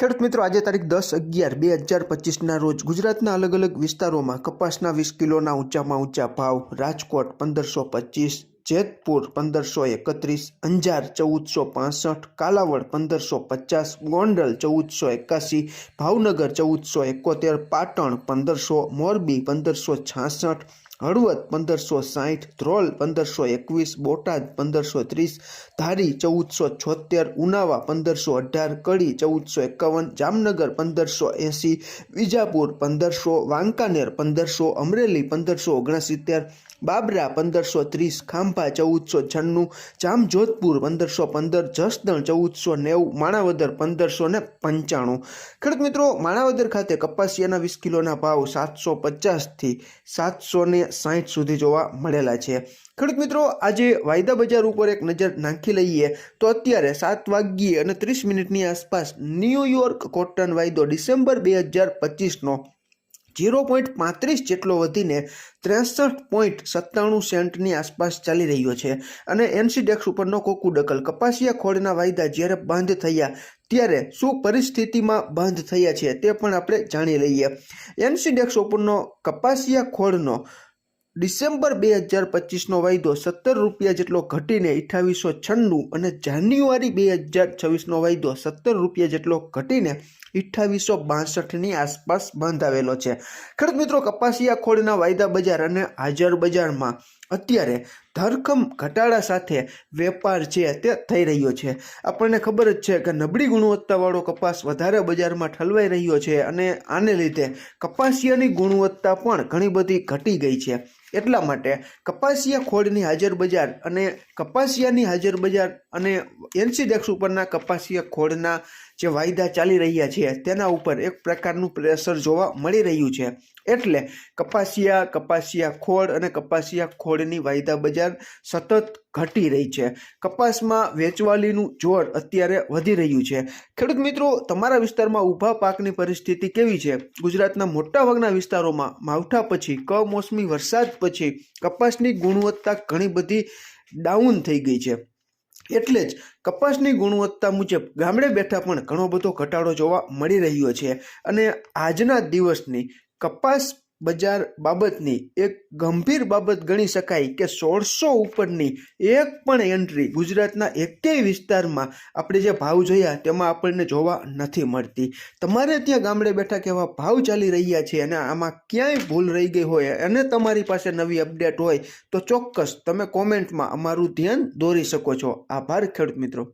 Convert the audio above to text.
ખેડૂત મિત્રો, આજે તારીખ દસ અગિયાર બે હજાર પચીસના રોજ ગુજરાતના અલગ અલગ વિસ્તારોમાં કપાસના વીસ કિલોના ઊંચામાં ઊંચા ભાવ, રાજકોટ પંદરસો પચીસ, જેતપુર પંદરસો એકત્રીસ, અંજાર ચૌદસો પાસઠ, કાલાવડ પંદરસો પચાસ, ગોંડલ ચૌદસો એકાસી, ભાવનગર ચૌદસો એકોતેર, પાટણ પંદરસો, મોરબી પંદરસો છાસઠ હળવદ પંદરસો સાઠ ધ્રોલ પંદરસો એકવીસ, બોટાદ પંદરસો ત્રીસ, ધારી ચૌદસો છોતેર, ઉનાવા પંદરસો અઢાર, કડી ચૌદસો એકાવન, જામનગર પંદરસો એંસી વિજાપુર પંદરસો, વાંકાનેર પંદરસો, અમરેલી પંદરસો ઓગણસિત્તેર, બાબરા પંદરસો ત્રીસ, ખાંભા ચૌદસો છન્નું, જામજોધપુર પંદરસો પંદર, જસદણ ચૌદસો નેવું, માણાવદર પંદરસો ને પંચાણું. ખેડૂત મિત્રો, માણાવદર ખાતે કપાસિયાના વીસ કિલોના ભાવ સાતસો પચાસથી સાતસો ને સાઠ સુધી જોવા મળેલા છે. ખેડૂત મિત્રો, આજે વાયદા બજાર ઉપર એક નજર નાખી લઈએ તો અત્યારે સાત વાગ્યે અને ત્રીસ મિનિટની આસપાસ ન્યૂયોર્ક કોટન વાયદો ડિસેમ્બર બે હજાર પચીસનો ઝીરો પોઈન્ટ પાંત્રીસ જેટલો વધીને ત્રેસઠ પોઈન્ટ સત્તાણું સેન્ટની આસપાસ ચાલી રહ્યો છે અને એનસીડેક્સ ઉપરનો કોકુ ડકલ કપાસિયા ખોળના વાયદા જ્યારે બંધ થયા ત્યારે શું પરિસ્થિતિમાં બંધ થયા છે તે પણ આપણે જાણી લઈએ. એનસીડેક્સ ઉપરનો કપાસિયા ખોળનો ડિસેમ્બર બે હજાર પચીસનો વાયદો સત્તર રૂપિયા જેટલો ઘટીને અઠ્ઠાવીસો છન્નું અને જાન્યુઆરી બે હજાર છવ્વીસનો વાયદો સત્તર રૂપિયા જેટલો ઘટીને અઠ્ઠાવીસો બાસઠની આસપાસ બંધ આવેલો છે. ખરેખર મિત્રો, કપાસિયા ખોળના વાયદા બજાર અને હાજર બજારમાં અત્યારે ધરખમ ઘટાડા સાથે વેપાર છે તે થઈ રહ્યો છે. આપણને ખબર જ છે કે નબળી ગુણવત્તાવાળો કપાસ વધારે બજારમાં ઠલવાઈ રહ્યો છે અને આને લીધે કપાસિયાની ગુણવત્તા પણ ઘણી બધી ઘટી ગઈ છે. એટલા માટે કપાસિયા ખોળની હાજર બજાર અને કપાસિયાની હાજર બજાર અને એનસીડેક્સ ઉપરના કપાસિયા ખોળના જે વાયદા ચાલી રહ્યા છે તેના ઉપર એક પ્રકારનું પ્રેશર જોવા મળી રહ્યું છે. એટલે કપાસિયા કપાસિયા ખોળ અને કપાસિયા ખોળની વાયદા બજાર સતત ઘટી રહી છે. કપાસમાં વેચવાલીનું જોર અત્યારે વધી રહ્યું છે. ખેડૂત મિત્રો, તમારા વિસ્તારમાં ઊભા પાકની પરિસ્થિતિ કેવી છે? ગુજરાતના મોટાભાગના વિસ્તારોમાં માવઠા પછી કમોસમી વરસાદ પછી કપાસની ગુણવત્તા ઘણી બધી ડાઉન થઈ ગઈ છે. એટલે જ કપાસની ગુણવત્તા મુજબ ગામડે બેઠા પણ ઘણો બધો ઘટાડો જોવા મળી રહ્યો છે. અને આજના દિવસની કપાસ બજાર બાબતની એક ગંભીર બાબત ગણી શકાય કે સોળસો ઉપરની એક પણ એન્ટ્રી ગુજરાતના એકેય વિસ્તારમાં આપણે જે ભાવ જોયા તેમાં આપણને જોવા નથી મળતી. તમારે ત્યાં ગામડે બેઠા કેવા ભાવ ચાલી રહ્યા છે અને આમાં ક્યાંય ભૂલ રહી ગઈ હોય અને તમારી પાસે નવી અપડેટ હોય તો ચોક્કસ તમે કોમેન્ટમાં અમારું ધ્યાન દોરી શકો છો. આભાર ખેડૂત મિત્રો.